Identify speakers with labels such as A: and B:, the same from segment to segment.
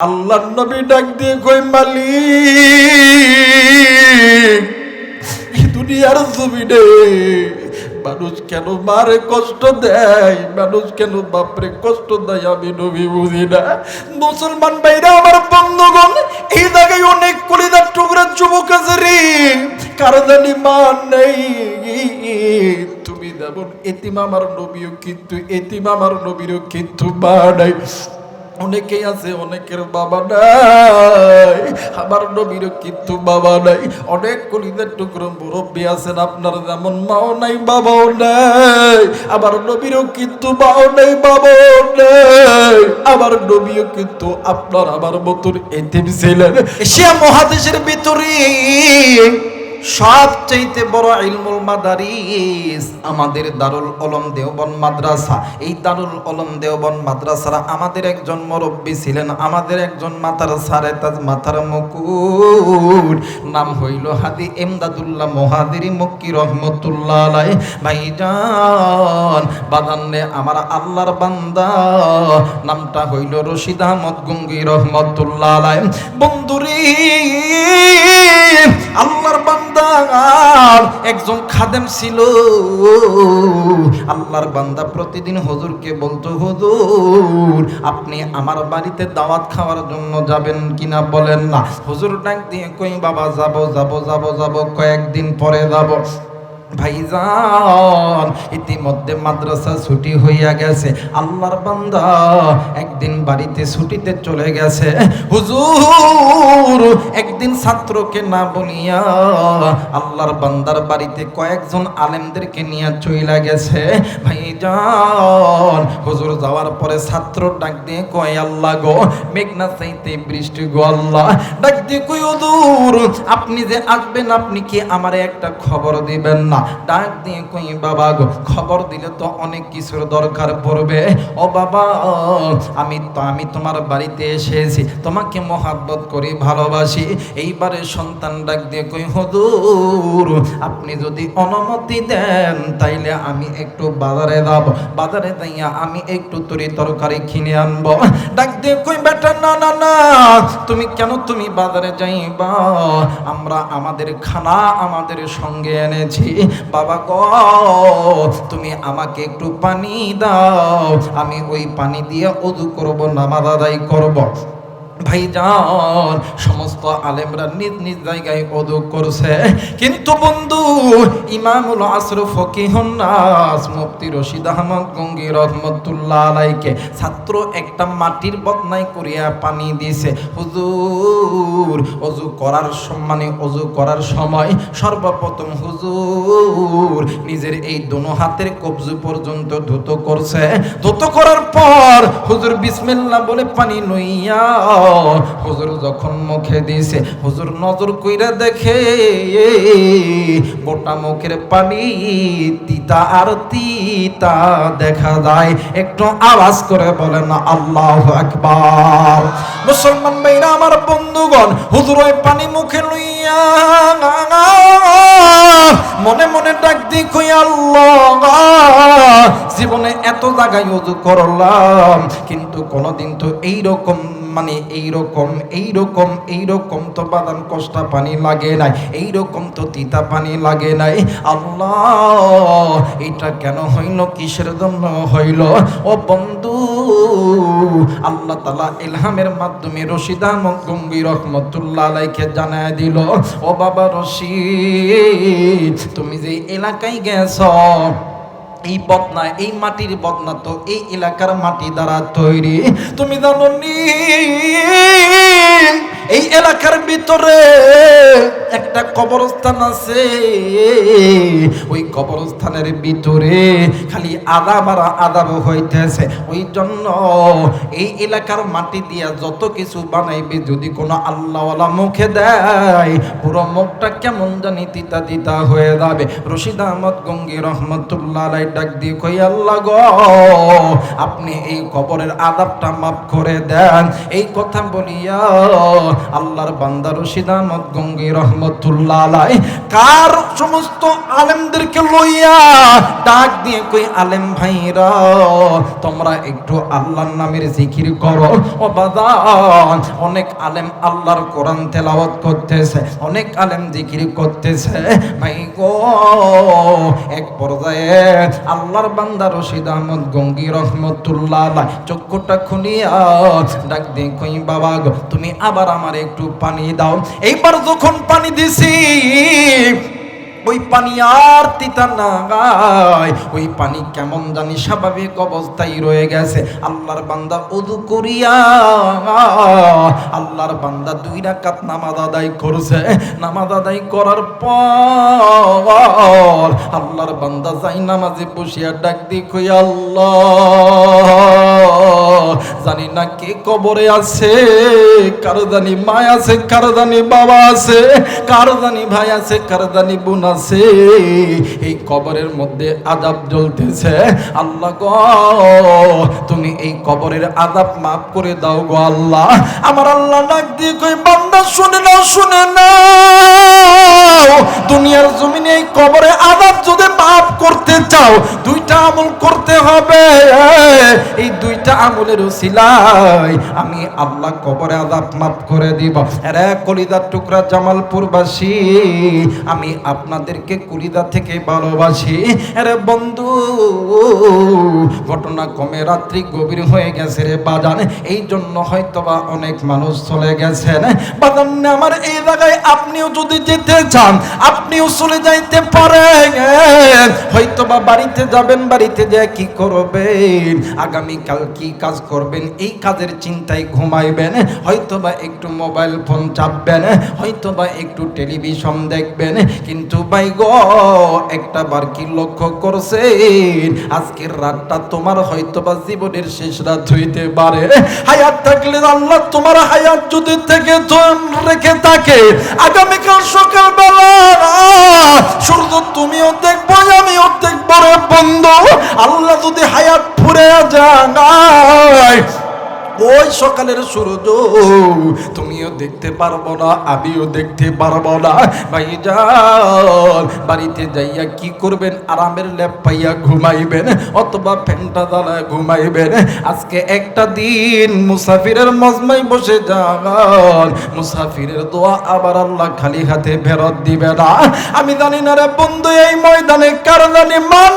A: আল্লাহ নবী ডাক দিয়ে কই এই দুনিয়ার জমিনে মানুষ কেন মারে কষ্ট দেয়? মানুষ কেন বাপরে কষ্ট দেয়? আমি নবী বুঝি না। মুসলমান ভাইরা, আমার বন্ধুগণ, এই জায়গায় অনেক কলিদার টুকরা যুবক আছে রে। কারও জানি মান নেই। তুমি যেমন এতিম, আমার নবীও কিন্তু এতিম, আমার নবীরও কিন্তু মা নাই। অনেকেই আছে, অনেকের বাবা নাই, আমার নবীরও কিন্তু বাবা নাই। অনেক কলিদের টুকরো মুরব্বী আছেন, আপনার যেমন মাও নাই, বাবাও নাই, আমার নবীরও কিন্তু মাও নাই, বাবাও নাই। আমার নবীও কিন্তু আপনার আমার মতন এতিম ছিলেন। এশিয়া মহাদেশের ভিতরে সবচাইতে বড় ইলমুল মাদারিস আমাদের দারুল অলম দেওবন মাদ্রাসা। এই দারুল অলম দেওবন মাদ্রাসার আমাদের একজন মুরব্বী ছিলেন, আমাদের একজন মাতার সারে তাজ মাথার মুকুট। নাম হইল হাদি এমদাদুল্লাহ মহাদিরি মক্কি রহমতুল্লাহ আলাই ভাইজান, বাদান্নে আমার আল্লাহর বান্দা। নামটা হইল রশিদ আহমদ গঙ্গি রহমতুল্লাহ আলাই বন্ধুরে, আল্লাহর বান্দা একজন খাদেম ছিল। আল্লাহর বান্দা প্রতিদিন হজুরকে বলতো, হজুর, আপনি আমার বাড়িতে দাওয়াত খাওয়ার জন্য যাবেন কিনা? বলেন, না। হজুর ডাক দিয়ে কই, বাবা, যাব যাব যাব যাব, কয়েকদিন পরে যাব। ভাইজান, ইতিমধ্যে মাদ্রাসা ছুটি হইয়া গেছে। আল্লাহর বান্দা একদিন বাড়িতে ছুটিতে চলে গেছে। হুজুর, একদিন ছাত্রকে না বলিয়া আল্লাহর বান্দার বাড়িতে কয়েকজন আলেমদেরকে নিয়ে চইলা গেছে। ভাইজান, হুজুর যাওয়ার পরে ছাত্র ডাক দিয়ে কয়, আল্লাহ গো, মেঘনা চাইতে বৃষ্টি গো, আল্লাহ। ডাক দিয়ে কই হুজুর, আপনি যে আসবেন, আপনি কি আমারে একটা খবর দিবেন না? ডাক দিয়ে কই, বাবা গো, খবর দিলে তো অনেক কিছুর দরকার পড়বে। ও বাবা, আমি তো, আমি তোমার বাড়িতে এসেছি, তোমাকে মহাব্বত করি, ভালোবাসি। এইবারে সন্তান ডাক দিয়ে কই, হুজুর, আপনি যদি অনুমতি দেন, তাইলে আমি একটু বাজারে যাব। বাজারে যাইয়া আমি একটু তরি তরকারি কিনে আনব। ডাক দিয়ে কই, বেটা, না না না, তুমি কেন তুমি বাজারে যাইবা? আমরা আমাদের খানা আমাদের সঙ্গে এনেছি। বাবা গ, তুমি আমাকে একটু পানি দাও। আমি ওই পানি দিয়ে উদু করব, নামাজ আদায় করব। ভাইজান সমস্ত আলেমরা নিজ নিজ জায়গায় অদু করছে। কিন্তু বন্ধু, ইমামুল আসর ফকিহুন নাস, মুফতি রশিদ আহমদ গঙ্গি রহমতুল্লাহ আলাইকে ছাত্র একটা মাটির বদনাই করিয়া পানি দিছে। হুজুর, অজু করার সম্মানে অজু করার সময় সর্বপ্রথম হুজুর নিজের এই দোনো হাতের কবজু পর্যন্ত ধুত করছে। ধুত করার পর হুজুর বিসমিল্লাহ বলে পানি লইয়া হুজুর যখন মুখে দিছে, হুজুর নজর কইরা দেখে, গোটা মুখের পানি তিতা আর তিতা দেখা যায়। একটু আওয়াজ করে বলেন, আল্লাহ আকবার। মুসলমান ভাইরা আমার বন্ধুগণ, হুজুর ওই পানি মুখে লইয়া, মনে মনে ডাক দি কই, আল্লাহ, জীবনে এত জায়গায় উজু করলাম, কিন্তু কোনোদিন তো এইরকম মানে এইরকম এইরকম এইরকম তো বাদান কষ্টা পানি লাগে নাই, এইরকম তো তিতা পানি লাগে নাই। আল্লাহ, এটা কেন হইল, কিসের জন্য হইল? ও বন্ধু, আল্লাহ তালা ইলহামের মাধ্যমে রশিদ গঙ্গি রহমতুল্লাহ আলাইকে জানায় দিল, ও বাবা রশিদ, তুমি যে এলাকায় গেছ এই বদনা, এই মাটির বদনা তো এই এলাকার মাটি দ্বারা তৈরি। তুমি জানো নি? এই এলাকার ভিতরে একটা কবরস্থান আছে। ওই কবরস্থানের ভিতরে খালি আদাব আর আদাব হইতেছে। ওই জন্য এই এলাকার মাটি দিয়া যত কিছু বানাইবে, যদি কোনো আল্লাহওয়ালা মুখে দেয়, পুরো মুখটা কেমন জানি তিতা তিতা হয়ে যাবে। রশিদ আহমদ গঙ্গি রহমতুল্লাহ ডাক দিয়ে কই, আল্লাহ গো, আপনি এই কবরের আদাবটা মাফ করে দেন। এই কথা বলিয়া আল্লাহর বান্দা রশিদ আহমদ গঙ্গি রহমত রহমতুল্লাহ কার সমস্ত আলেমদেরকে লইয়া ডাক দিয়ে কই, আলেম ভাইরা, তোমরা একটু আল্লাহর নামের জিকির করো। ও বাদান অনেক আলেম আল্লাহর কোরআন তেলাওয়াত করতেছে, অনেক আলেম জিকির করতেছে। ভাই গো, এক পর্যায়ে আল্লাহর বান্দা রশিদ আহমদ গঙ্গি রহমতুল্লাহ আলাই চক্ষুটা খুলিয়া ডাক দিয়ে কই, বাবা গো, তুমি আবার আমার একটু পানি দাও। এইবার যখন পানি দিছি। ওই পানি আর তিতা না গায় ওই পানি কেমন জানি স্বাভাবিক অবস্থায় রয়ে গেছে। আল্লাহর বান্দা উদু করিয়া, আল্লাহর বান্দা দুই রাকাত নামাজ আদায় করছে। নামাজ আদায় করার পর আল্লাহর বান্দা যাই নামাজে বসিয়া ডাক দি কই আল্লাহ। জানি না কে কবরে আছে, কারও জানি মা আছে, কার জানি বাবা আছে, কারও জানি ভাই আছে, কার জানি বোন আছে। এই কবরের মধ্যে আদাব জ্বলতেছে। আল্লাহ গো, তুমি এই কবরের আদাব মাফ করে দাও গো আল্লাহ। আমার আল্লাহ ডাক দিয়ে কই বান্দা, শুনে নাও, শুনে না দুনিয়ার জমিনে এই কবরে আদাব যদি মাফ করতে চাও, দুইটা আমল করতে হবে। এই দুইটা আমলের উসিলাই আমি আল্লাহ কবরে আদাব মাফ করে দিব। রে কলিদার টুকরা জামালপুরবাসী, আমি আপনাদেরকে কলিদা থেকে ভালোবাসি। আরে বন্ধু, ঘটনা কমে রাত্রি গভীর হয়ে গেছে রে বাজান। এই জন্য হয়তোবা অনেক মানুষ চলে গেছেন। বাজান, আমার এই জায়গায় আপনিও যদি যেতে চান, আপনিও চলে যাইতে পারেন। হয়তোবা বাড়িতে যাবেন, বাড়িতে যে কি করবেন? আগামীকাল কি কাজ করবেন? এই কাজের চিন্তায় ঘুমাইবেন? হয়তোবা একটু মোবাইল ফোন চাপবেন, হয়তোবা একটু টেলিভিশন দেখবেন। কিন্তু ভাই গো, একটা বার কি লক্ষ্য করছেন? আজকের রাতটা তোমার হয়তোবা জীবনের শেষ রাত হইতে পারে। হায়াত থাকলে আল্লাহ তোমার হায়াত যদি থেকে রেখে থাকে। আগামীকাল সকালবেলা, সূর্য তুমিও দেখব, আমিও দেখব। রে বন্ধু, আল্লাহ যদি হায়াত ফুরে যায় All right. ওই সকালের সূর্য। তুমিও দেখতে পারব না, আমিও দেখতে পারব না। ভাইজান, বাড়িতে যাইয়া কি করবেন? আরামের ল্যাপ পাইয়া ঘুমাইবেন, অথবা ফ্যানটা জ্বালা ঘুমাইবেন। আজকে একটা দিন মুসাফিরের মজমাই বসে যান। মুসাফিরের দোয়া আবার আল্লাহ খালি হাতে ফেরত দিবে না। আমি জানি না রে বন্ধু, এই ময়দানে কার জানি মান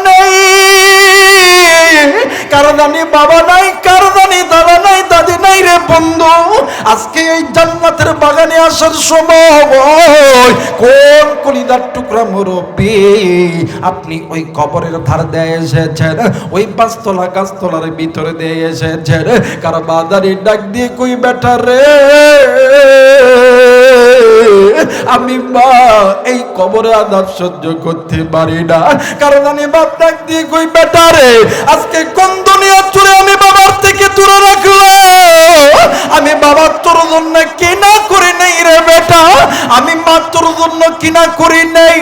A: কার জানি বাবা নাই, কার জানি দাদা নাই দাদি নাই রে বন্ধু। আজকে এই জান্নাতের বাগানে আসার সময় কোন কলিদার টুকরা মুরব্বী? আপনি ওই কবরের ধার দিয়ে এসেছেন, ওই পাঁচতলা গাছতলার ভিতরে দিয়ে এসেছেন। কার বাদারি ডাক দিয়ে কই বেটা রে? আমি মা, এই কবরে আদাব সহ্য করতে পারি না। কারণ আমি বাপ ডাক দিয়ে কই বেটা রে? আজকে কোন দুনিয়া চুরে আমি বাবার থেকে দূরে রাখল আমি বাবার তোর জন্য কিনা করে নাই রে বেটা, আমি মা তোর জন্য কিনা করি নাই।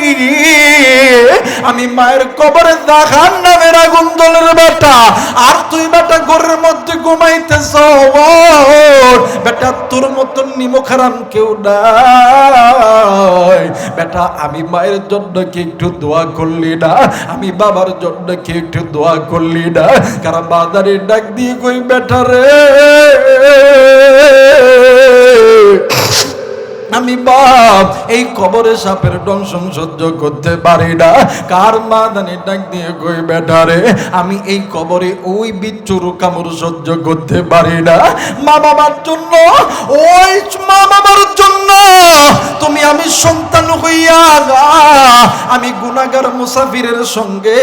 A: আমি মায়ের কবরে দেখার নামের আগুন দলের বেটা, আর তুই বেটা ঘরের মধ্যে ঘুমাইতেছ বেটা, তোর মতন নিমখারাম কেউ নাই। বেটা, আমি মায়ের জন্য কি একটু দোয়া করলি না? আমি বাবার জন্য কি একটু দোয়া করলি না? কারণ বাজারে ডাক দিয়ে কই বেটা রে? আমি বাপ, এই কবরে সাপের দংশন সহ্য করতে পারি না। কার মা দানি ডাক দিয়ে কই বেটারে আমি এই কবরে ওই বিচ্ছুর কামড় সহ্য করতে পারি না। মা বাবার জন্য, ওই মা বাবার জন্য তুমি আমি সন্তান হইয়া আমি গুনাগার মুসাফিরের সঙ্গে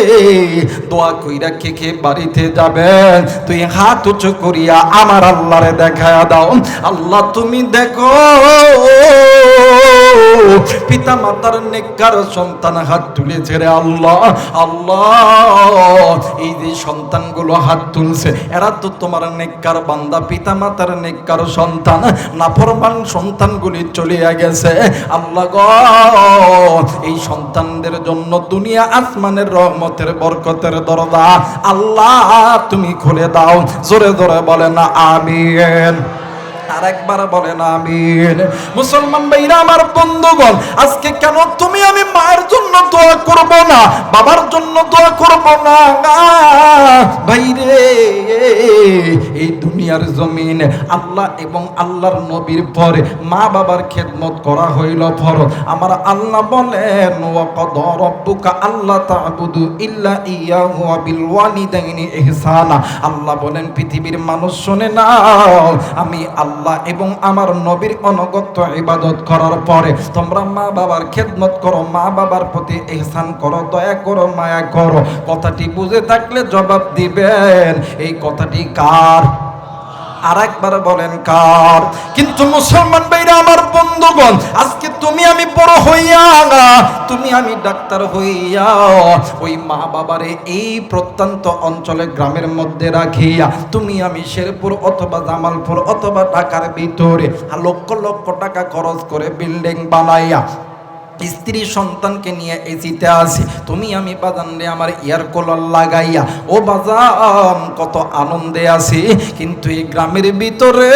A: দোয়া কইরা কে কে বাড়িতে যাবেন? তুই হাত উঁচু করিয়া আমার আল্লাহরে দেখায়া দাও। আল্লাহ, তুমি দেখো পিতা মাতার নেককার সন্তান হাত তুলেছে রে আল্লাহ আল্লাহ। এই যে সন্তানগুলো হাত তুলছে, এরা তো তোমার নেককার বান্দা পিতা মাতার নেককার সন্তান, নাফরমান সন্তানগুলি চলে গেছে। আল্লাহ গ, এই সন্তানদের জন্য দুনিয়া আসমানের রহমতের বরকতের দরজা আল্লাহ তুমি খুলে দাও, জোরে জোরে বলে না, আমিন। আর একবার বলেন আমিন। মুসলমান ভাইরা, আমার বন্ধুগণ, আজকে কেন তুমি আমি মায়ের জন্য দোয়া করব না? বাবার জন্য দোয়া করব না? ভাইরে, এই দুনিয়ার জমিন আল্লাহ এবং আল্লাহর নবীর পরে মা বাবার খেদমত করা হইল ফরজ। আমার আল্লাহ বলেন আল্লাহ তা'বুদু ইল্লা ইয়াহু ওয়া বিল ওয়ালিদাইনি ইহসানা। আল্লাহ বলেন, পৃথিবীর মানুষ শুনে নাও আমি আল্লাহ এবং আমার নবীর অনগত্য ইবাদত করার পরে তোমরা মা বাবার খেদমত করো, মা বাবার প্রতি এহসান করো, দয়া করো, মায়া করো। কথাটি বুঝে থাকলে জবাব দিবেন। এই কথাটি কার? আর একবার বলেন কার? কিন্তু মুসলমান ভাইরা আমার বন্ধুগণ, আজকে তুমি আমি বড় হইয়া তুমি আমি ডাক্তার হইয়া, ওই মা বাবারে এই প্রত্যন্ত অঞ্চলে গ্রামের মধ্যে রাখিয়া, তুমি আমি শেরপুর অথবা জামালপুর অথবা ঢাকার ভিতরে লক্ষ লক্ষ টাকা খরচ করে বিল্ডিং বানাইয়া স্ত্রী সন্তানকে নিয়ে এসিতে আসি তুমি আমি বাজান রে আমার ইয়ার কলার লাগাইয়া, ও বাজান, কত আনন্দে আছি। কিন্তু এই গ্রামের ভিতরে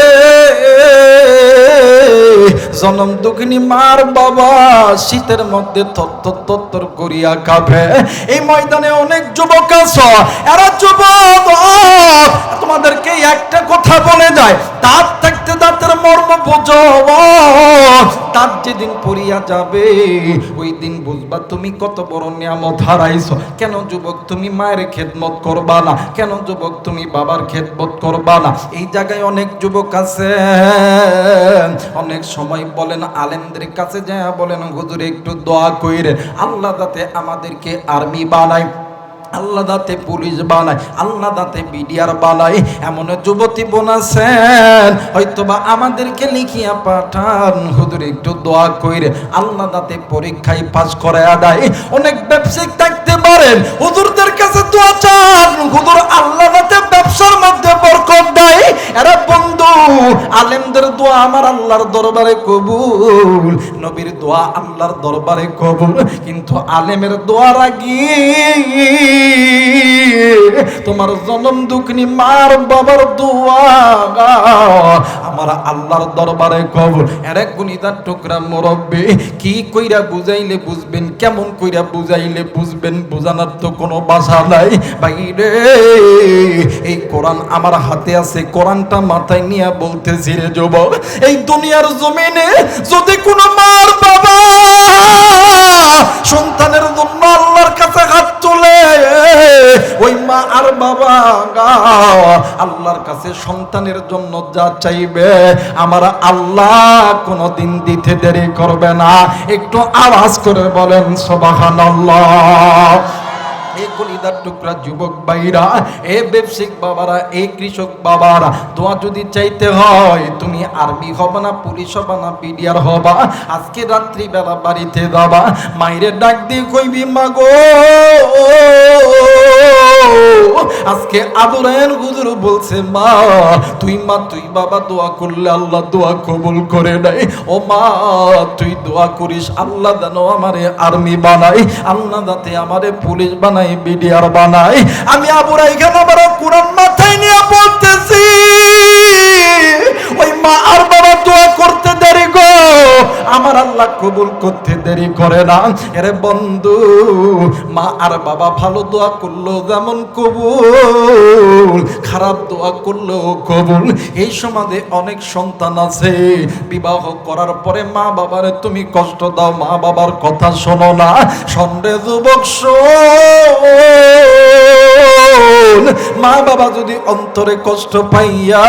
A: জনম দুঃখিনী মার বাবা, শীতের মধ্যে তত্তর তত্তর করিয়া কাঁপে। এই ময়দানে অনেক যুবক আছো, এরা যুবক তোমাদেরকে একটা কথা বলে যায়, দাঁত থাকতে দাঁতের মর্ম বোঝো। দাঁত যেদিন পড়িয়া যাবে, ওই দিন বুঝবা তুমি কত বড় নিয়ামত হারাইছো। কেন যুবক তুমি মায়ের খেদমত করবা না? কেন যুবক তুমি বাবার খেদমত করবা না? এই জায়গায় অনেক যুবক আছে। অনেক সময় বলেন, আলেমদের কাছে যায়, বলেন, হুজুর, একটু দোয়া কইরে। আল্লাহ যাতে আমাদেরকে আর্মি বানায়। আল্লাহ দাতে পুলিশ বানায়, আল্লাহ দাতে বিডিআর বানায়। এমন যুবতী বোন আছেন, হয়তোবা আমাদেরকে লিখিয়া পাঠান। হুজুর, একটু দোয়া কইরে, আল্লাহ দাতে পরীক্ষায় পাস করে দেয়। অনেক ব্যবসায়িক থাকতে পারেন, হুজুরদের কাছে দোয়া চান। হুজুর আল্লাহ দাতে ব্যবসার মধ্যে বরকত দেয়। এরা বন্ধু আলেমদের দোয়া আমার আল্লাহর দরবারে কবুল। নবীর দোয়া আল্লাহর দরবারে কবুল। কিন্তু আলেমের দোয়ার আগে তোমার জনম দুঃখনি মার বাবার দোয়া। আমার আল্লাহর দরবারে কবুল। এরে গুনিদার টুকরা মুরব্বী, কি কইরা বুঝাইলে বুঝবেন, কেমন কইরা বুঝাইলে বুঝবেন বুঝানোর তো কোনো ভাষা নাই। বাইরে, এই কোরআন আমার হাতে আছে, কোরআনটা মাথায় নিয়ে বলতেছি রে যুবক, এই দুনিয়ার জমিনে যদি কোনো মার বাবা সন্তানের জন্য আল্লাহর কাছে হাত তোলে, ওই মা আর বাবা আল্লাহর কাছে সন্তানের জন্য যা চাইবে, আমার আল্লাহ কোনো দিন দিতে দেরি করবে না। একটু আওয়াজ করে বলেন সবাহান এ টুকরা যুবক ভাইরা, এ ব্যবসায়িক বাবারা, এ কৃষক বাবারা, দোয়া যদি চাইতে হয়, তুমি আর্মি হবে না, পুলিশ হবে না বিডিআর হবা। আজকে রাত্রি বেলা বাড়িতে যাবা, মাইরে ডাক দিয়ে কইবি, মাগো, আজকে আবু রায়ন হুজুর বলছে, মা, তুই মা, তুই বাবা, দোয়া করলে আল্লাহ দোয়া কবুল করে নেয়। ও মা, তুই দোয়া করিস, আল্লাহ জানো আমারে আর্মি বানাই আল্লাহ যাতে আমারে পুলিশ বানাই বিডিআর বানাই। আমি আবুরা এখানে আমার কোরআন মাথায় নিয়ে বলতেছি ওই মা আর দোয়া করতে দেরি গো। আমার আল্লাহ কবুল করতে দেরি করে না। এরে বন্ধু, মা আর বাবা ভালো দোয়া করল যেমন কবুল, খারাপ দোয়া করল কবুল। এই সমাজে অনেক সন্তান আছে, বিবাহ করার পরে মা বাবারে তুমি কষ্ট দাও, মা বাবার কথা শোনো না। সন্দেহ যুবক শোন মা বাবা যদি অন্তরে কষ্ট পাইয়া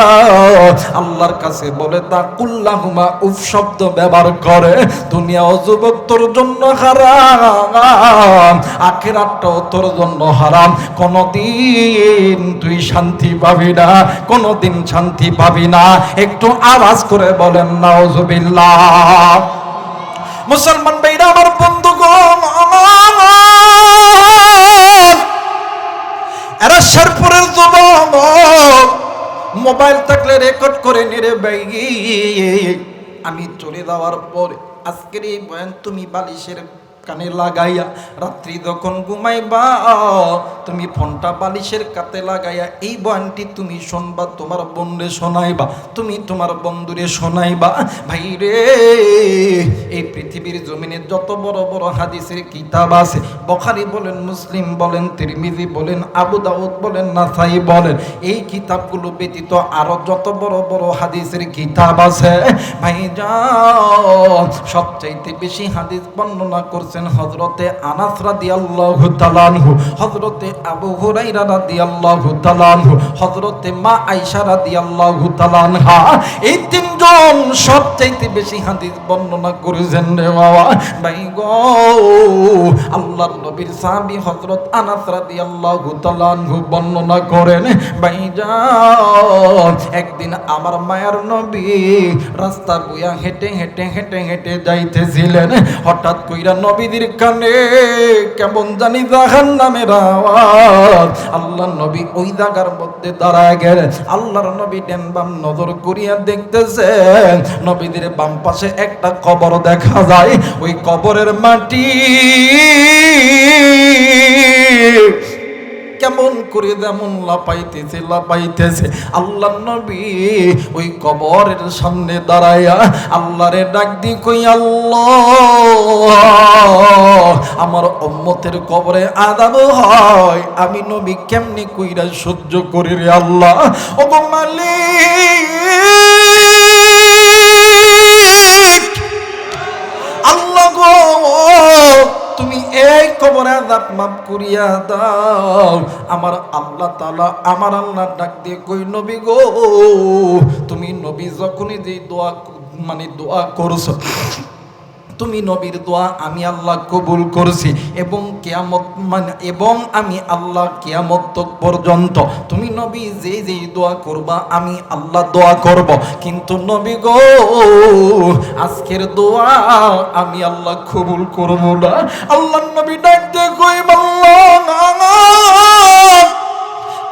A: আল্লাহর কাছে বলে তা কুল্লাহুমা উফ শব্দ ব্যবহার করে, দুনিয়া ও যুবক তোর জন্য হারাম, আখেরাতটাও তোর জন্য হারাম। কোনদিন তুই শান্তি পাবি না, কোনদিন শান্তি পাবি না। একটু আওয়াজ করে বলেন না নাউজুবিল্লাহ। মুসলমান ভাইরা, আমার বন্ধুগণ এরা মোবাইল থাকলে রেকর্ড করে নিরে বেগি আমি চলে যাওয়ার পর আজকের এই বয়ান তুমি বালিশের কানে লাগাইয়া, রাত্রি যখন ঘুমাইবা, তুমি ফোনটা বালিশের কাতে লাগাইয়া, এই বয়ানটি তুমি শুনবা, তোমার বন্ধে শোনাইবা, তুমি তোমার বন্ধুরে শোনাইবা। ভাই রে, এই পৃথিবীর জমিনে যত বড় বড় হাদিসের কিতাব আছে, বখারি বলেন, মুসলিম বলেন, তিরমিজি বলেন, আবু দাউদ বলেন, নাসাই বলেন, এই কিতাবগুলো ব্যতীত আরও যত বড় বড় হাদিসের কিতাব আছে, ভাই যা সবচাইতে বেশি হাদিস বর্ণনা করছেন হজরতে আনাস রাদিয়াল্লাহু তাআলা আনহু হজরতে আবু হুরাইরা রাদিয়াল্লাহু তাআলা আনহু হজরতে মা আয়েশা রাদিয়াল্লাহু তাআলা আনহা, এই তিনজন সবচাইতে বেশি হাদিস বর্ণনা করেছেন রে বাবা। ভাই গো, আল্লাহর নবীর সাহাবী হযরত আনাস রাদিয়াল্লাহু তাআলা আনহু বর্ণনা করেন, ভাই একদিন আমার মায়ের নবী রাস্তা বইয়া হেঁটে হেঁটে হেঁটে হেঁটে যাইতেছিলেন, হঠাৎ কইরা নবীদের কানে কেমন জানি জাহান নামের আওয়াজ। আল্লাহর নবী ওই জায়গার মধ্যে দাঁড়ায় গেলেন। আল্লাহর নবী ডেন বাম নজর করিয়া দেখতেছেন। নবীদের বাম পাশে একটা কবর দেখা যায়। ওই কবরের মাটি কেমন করে যেমন লাপাইতেছে লাপাইতেছে আল্লাহ নবী ওই কবরের সামনে দাঁড়াইয়া আল্লাহরে ডাক দি কই আল্লাহ, আমার উম্মতের কবরে আদাব হয়। আমি নবী কেমনি কইরা সহ্য করি রে আল্লাহ? ও মালিক কবরে আজাব মাফ করিয়া দাও। আমার আল্লাহ তালা আমার আল্লাহ ডাক দিয়ে কই, নবী গো, তুমি নবী যখনই যে দোয়া মানে দোয়া করছ তুমি নবীর দোয়া আমি আল্লাহ কবুল করছি এবং কেয়ামত মানে এবং আমি আল্লাহ কেয়ামত পর্যন্ত তুমি নবী যে যে দোয়া করবা, আমি আল্লাহ দোয়া করব। কিন্তু নবী গো, আজকের দোয়া আমি আল্লাহ কবুল করব না। আল্লাহ নবী ডাক দিয়ে না,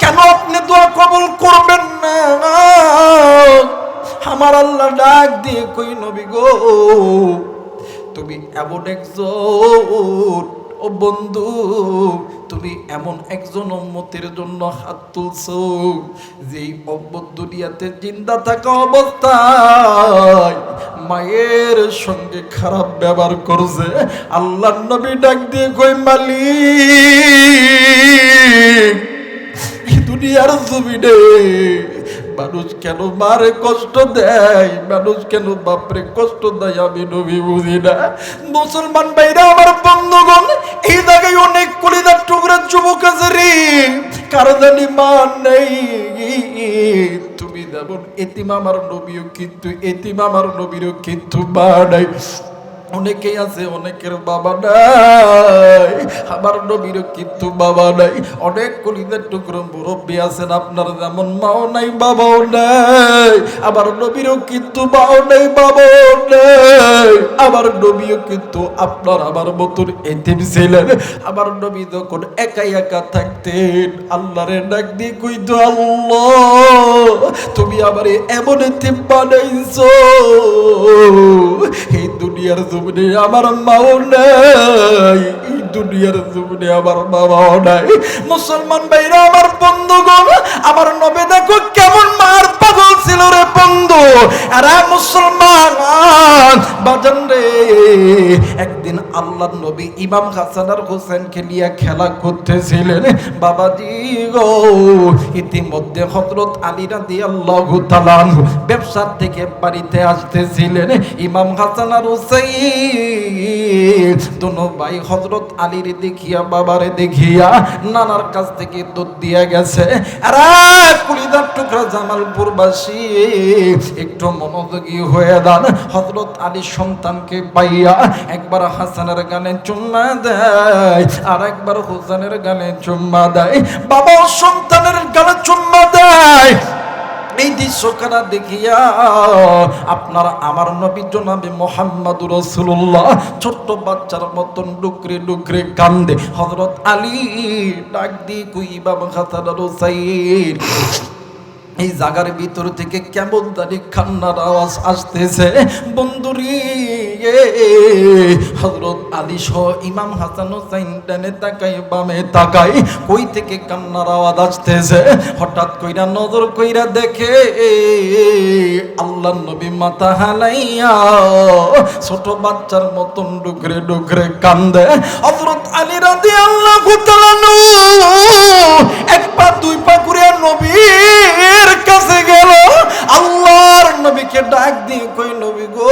A: কেন আপনি দোয়া কবুল করবেন না? আমার আল্লাহ ডাক দিয়ে কই, নবী গো তুমি এমন একজন, ও বন্ধু, তুমি এমন একজন উম্মতের জন্য হাত তুলছ, যেই উম্মত দুনিয়াতে জিন্দা থাকা অবস্থায় মায়ের সঙ্গে খারাপ ব্যবহার করছে। আল্লাহ নবী ডাক দিয়ে কই এই দুনিয়ার জমিনে মানুষ কেন মারে কষ্ট দেয়? মানুষ কেন বাপরে কষ্ট দেয়? আমি নবী বুঝি না। মুসলমান ভাইরা, আমার বন্ধুগণ, এই জায়গায় অনেক কলিদার টুকরা যুবক আছে রে। কারও জানি মান নেই। তুমি যেমন এতিম, আমার নবীও কিন্তু এতিম, আমার নবীরও কিন্তু মা নাই। অনেকেই আছে, অনেকের বাবা নাই, আমার নবীর কিন্তু বাবা নাই। অনেক কলিদের টুকরো মুরব্বী আছেন, আপনার যেমন মাও নাই, বাবাও নাই, আমার নবীরও কিন্তু মাও নাই, বাবাও নাই। আমার নবীও কিন্তু আপনার আমার মতন এতিম ছিলেন। আমার নবী যখন একাই একা থাকতেন, আল্লাহরে ডাক দিয়ে কইতো, আল্লাহ, তুমি আমার এমন এতিম বানাইছো। এই দুনিয়ার জমিনে আমার মাও নাই, এই দুনিয়ার জমিনে আমার বাবাও নাই। মুসলমান ভাইরা, আমার বন্ধুগণ, আমার নবে দেখো কেমন মার পাগল ছিল রে বন্ধু। আরে মুসলমান। বাজান রে, একদিন আল্লাহ নবী ইমাম হাসান আর হোসেনকে নিয়ে খেলা করতেছিলেন। বাবাজি গো, ইতিমধ্যে হজরত আলী রাদি আল্লাহ ব্যবসার থেকে বাড়িতে আসতেছিলেন। ইমাম হাসান আর হুসাইন দোনো ভাই হজরত আলীর দেখিয়া, বাবারে দেখিয়া নানার কাছ থেকে দুধ দিয়া গেছে। আরে কুড়িদার টুকরা জামালপুরবাসী একটু মনোযোগী হয়ে দান হজরত আলী সন্তানকে পাইয়া একবার হাসানের গানে চুম্মা দেয় আর একবার হোসেনের গানে চুম্মা দেয়। বাবা সন্তানের গানে চুম্মা দেয়। এই দৃশ্যখানা দেখিয়া আপনার আমার নবী জনাবে মোহাম্মদ রসুল্লাহ ছোট্ট বাচ্চার মতন ডুকরে ডুকরে কান্দে। হজরত আলী ডাক দি কুই বাবা হাসান রসাইন এই জাগার ভিতর থেকে কেমন দাঁড়ি খান্নার আওয়াজ আসতেছে। বন্ধুরি হজরত আলী সহ ইমাম হাসান হোসাইন ডানে তাকাই বামে তাকাই কই থেকে কান্নার আওয়াজ আসতেছে? হঠাৎ কইরা নজর কইরা দেখে আল্লাহ নবী মাথা হালাইয়া ছোট বাচ্চার মতন ডুকরে ডুকরে কান্দে। হজরত আলী রাদি আল্লাহ এক পা, দুই পা করে নবীর কাছে গেল। আল্লাহর নবীকে ডাক দিয়ে কই, নবী গো,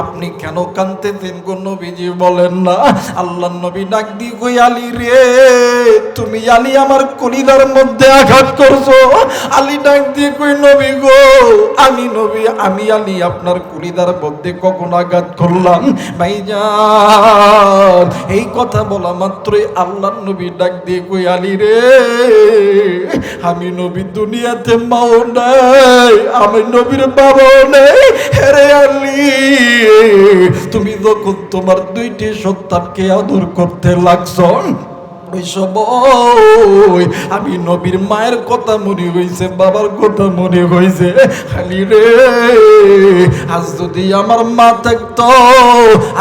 A: আপনি কেন কানতেছেন গো নবীজি? বলেন না। আল্লাহর নবী ডাক দিয়ে কই, আলী রে, তুমি আলী আমার কলিদার মধ্যে আঘাত করছ। আলী ডাক দিয়ে কই, নবী গো, আমি নবী, আমি আলী আপনার কলিদার মধ্যে কখন আঘাত করলাম? ভাইজান এই কথা বলা মাত্রই আল্লাহর নবী ডাক দিয়ে কই, আলী রে, আমি নবী দুনিয়াতে মাও নাই, আমি নবীর বাবাও নেই, হেরে আলি। তুমি যখন তোমার দুইটি সন্তানকে আদর করতে লাগছো আমি নবীর মায়ের কথা মনে হয়েছে বাবার কথা মনে হয়েছে খালি রে, আজ যদি আমার মা থাকতো,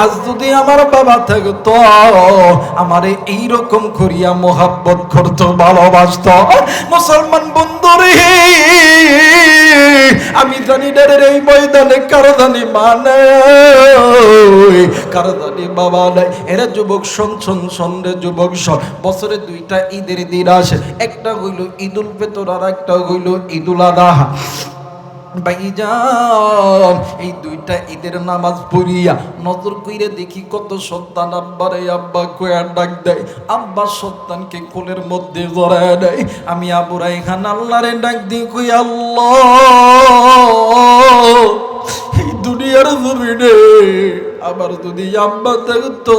A: আজ যদি আমার বাবা থাকতো, আমারে এইরকম করিয়া মোহাব্বত করতো, ভালোবাসতো। মুসলমান বন্ধু রে আমি জানি না এই ময়দানে কারও জানি মানে কারও জানি বাবা নাই। এরা যুবক, শোন শোন শোন রে যুবক, শোন। বছরে দুইটা ঈদের দিন আসে, একটা হইল ঈদুল ফেতর আর একটা হইল ঈদুল আদাহা। এই দুইটা ঈদের নামাজ পড়িয়া নজর কইরে দেখি কত সন্তান আব্বারে আব্বা কয়া ডাক দেয়। আব্বা সন্তানকে কোলের মধ্যে জড়ায় দেয়। আমি আবুরা এখান আল্লাহরে ডাক দিই, কই আল্লাহ, এই দুনিয়ার জমিনে আমার যদি আব্বা থাকতো,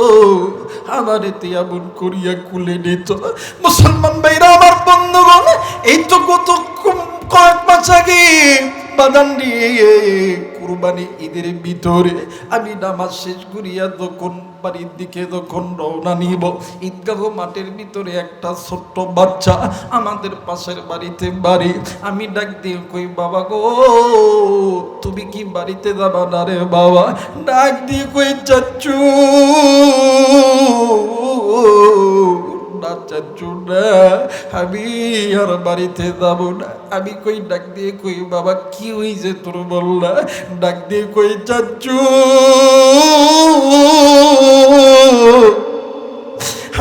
A: আমার এতে এমন করিয়া কুলে নিত। মুসলমান ভাইরা, আমার বন্ধুগণ, এই তো কত কয়েক মাস আগে বাদান দিয়ে কুরবানি ঈদের ভিতরে আমি নামাজ শেষ করিয়া যখন বাড়ির দিকে যখন রওনা নিব, ঈদগাহ মাঠের ভিতরে একটা ছোট্ট বাচ্চা আমাদের পাশের বাড়িতে বাড়ি। আমি ডাক দিয়ে কই, বাবা গো, তুমি কি বাড়িতে যাবা না রে বাবা? ডাক দিয়ে কই চাচ্চু না চাচ্চু না, আমি আর বাড়িতে যাব না। আমি কই ডাক দিয়ে কই, বাবা, কি হইছে তোর বললা ডাক দিয়ে কই চাচ্চু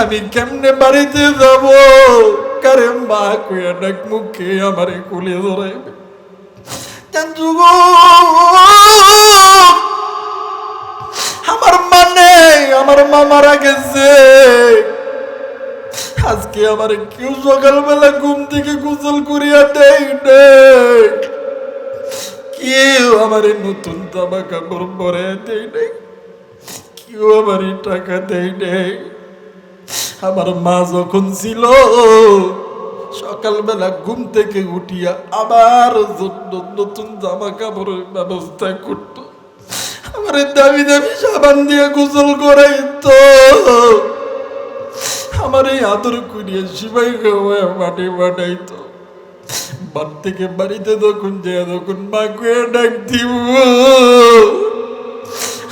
A: আমি কেমনে বাড়িতে যাব? কারে মা কইয়া ডাক মুখে আমারে কুলে ধরে। চাচ্চু গো, আমার মা নেই, আমার মা মারা গেছে। আজকে আমার কেউ সকালবেলা ঘুম থেকে গোসল করিয়া দেয় নাই কেউ আমার নতুন জামা কাপড় পরে দেয় নাই কেউ আমার টাকা দেয় নাই আমার মা যখন ছিল, সকালবেলা ঘুম থেকে উঠিয়া আবার নতুন জামা কাপড়ের ব্যবস্থা করতো। আমার দামি দামি সাবান দিয়ে গোসল করাইতো। আমার এই আদর করিয়া সিপাই খাওয়া মাঠে পাঠাইতো বাড়ি থেকে বাড়িতে যখন যে তখন মা কুয়ে ডাক দিব।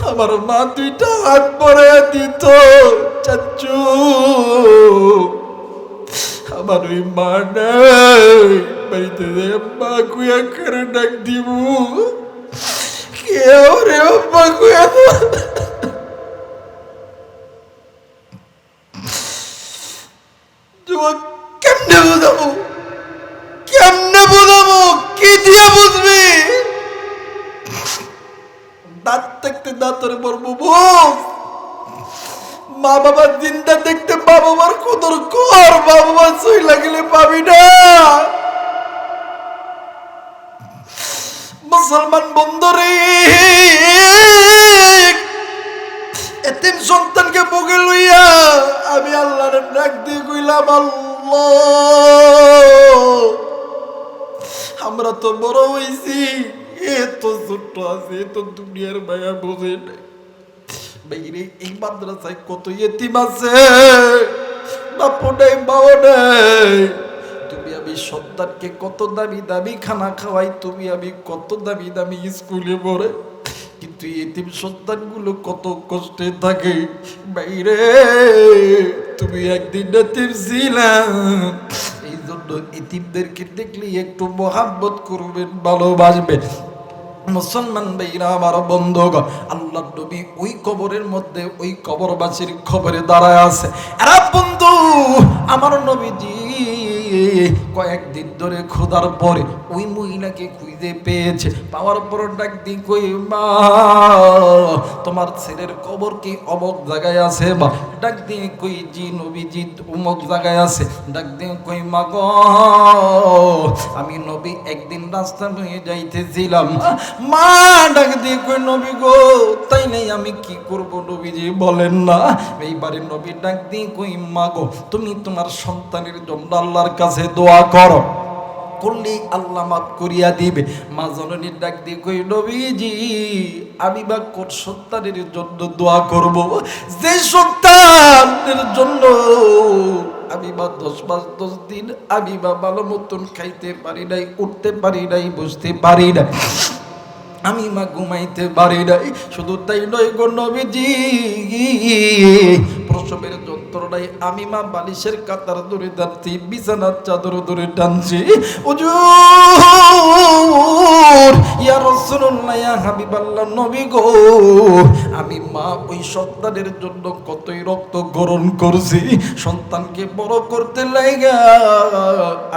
A: আমার মা দুইটা হাত পরে দিত, চাচু, আমার ওই মা নাই। বাড়িতে মা কুয়া করে ডাক দিব? কেউ রে মা কুয়া পড়ব বুঝ মা বাবার জিন্দা দেখতে মা বাবার কদর কর মা বাবার সই লাগলে পাবি না। মুসলমান বন্ধরে এতিম সন্তানকে বুকে লইয়া আমি আল্লাহর ডাক দিয়ে কইলাম, আল্লাহ, আমরা তো বড় হইছি। এ তো ছোট্ট আছে এ তো দুনিয়ার মায়া বোঝে বাইরে এই মাদ্রাসায় কত এতিম আছে বাপু নেই বাবা নেই। তুমি আমি সন্তানকে কত দামি দামি খানা খাওয়াই, তুমি আমি কত দামি দামি স্কুলে পড়ে। কিন্তু এতিম সন্তানগুলো কত কষ্টে থাকে। বাইরে তুমি একদিন রাতের ছিলাম এই জন্য এতিমদেরকে দেখলে একটু মহাব্বত করবেন, ভালোবাসবেন। মুসলমান ভাইরা, আমার বন্ধু আল্লাহ নবী ওই কবরের মধ্যে ওই কবরবাসীর খবরে দাঁড়ায় আছে। এরা বন্ধু, আমার নবীজি কয়েকদিন ধরে খোদার পরে ওই মহিলাকে খুঁজে পেয়েছে। পাওয়ার পর ডাক দি কই মা, তোমার ছেলের কবর কি অমক জায়গায় আছে বা ডাক দিয়ে কই জি নবীজি, অমক জায়গায় আছে। ডাক দিয়ে কই মা গো, আমি নবী একদিন রাস্তা নিয়ে যাইতেছিলাম। মা, ডাক দিয়ে কই নবী গো, তাই নাই, আমি কি করব নবীজি বলেন না। এইবারে নবী ডাক দিয়ে কই মা গো, তুমি তোমার সন্তানের জন্য আল্লাহর কাছে দোয়া করো। করলেই আল্লাহ মাফ করিয়া দিবে। মা জননীর ডাক দিয়ে কই, নবীজি, আমি বা কোন সন্তানের জন্য দোয়া করব? যে সন্তানের জন্য আমি বা দশ মাস, দশ দিন আমি বা ভালো মতন খাইতে পারি নাই, উঠতে পারি নাই বুঝতে পারি না আমি মা ঘুমাইতে পারি নাই। শুধু তাই নয় গো নবীজি প্রসবের যন্ত্রণায় আমি মা বালিশের কাতার ধরে টানছি, বিছানার চাদর ধরে টানছি। আমি মা ওই সন্তানের জন্য কতই রক্ত করছি, সন্তানকে বড় করতে লাগা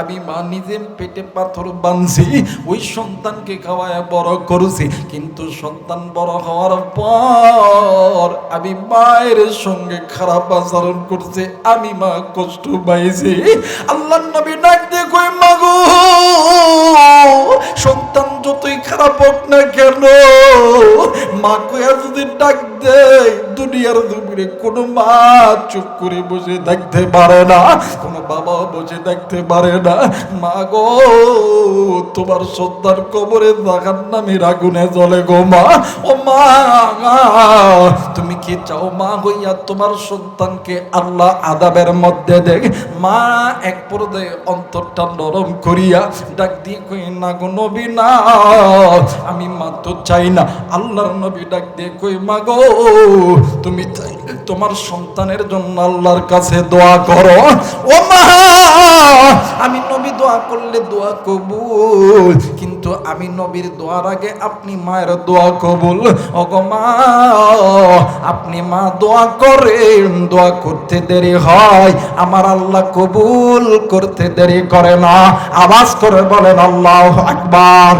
A: আমি মা নিজে পেটে পাথর বাঁধছি, ওই সন্তানকে খাওয়ায় বড় করছি, কিন্তু সন্তান বড় হওয়ার পর আমি মায়ের সঙ্গে খারাপ আচরণ করছে, আমি মা কষ্ট পাইছি। আল্লাহ নবী ডাক দিয়ে কই মাগো, সন্তান যতই খারাপ হোক না কেন, মা কয়া যদি ডাক দেয়, দুনিয়ার দুপুরে কোনো মা চুপ করে বসে দেখতে পারে না, কোনো বাবা বসে দেখতে পারে না। মা গো তোমার সন্তান কবরে দেখার নামে আগুনে জ্বলে গো মা। ও মা, তুমি কি চাও মা হইয়া তোমার সন্তানকে আল্লাহ আদাবের মধ্যে দেখ। মা এক পর্যায়ে অন্তরটা নরম করিয়া ডাক দিয়ে কই না গো নবী, না। আমি মা তো চাই না। আল্লাহর নবী ডাক দিয়ে কই মা গো, তুমি তোমার সন্তানের জন্য আল্লাহর কাছে দোয়া করো। ও মা, আমি নবী, দোয়া করলে দোয়া কবুল। কিন্তু আমি নবীর দোয়ার আগে আপনি মায়ের দোয়া কবুল। ও মা, আপনি মা দোয়া করেন, দোয়া করতে দেরি হয়। আমার আল্লাহ কবুল করতে দেরি করে না। আওয়াজ করে বলেন, আল্লাহ আকবার।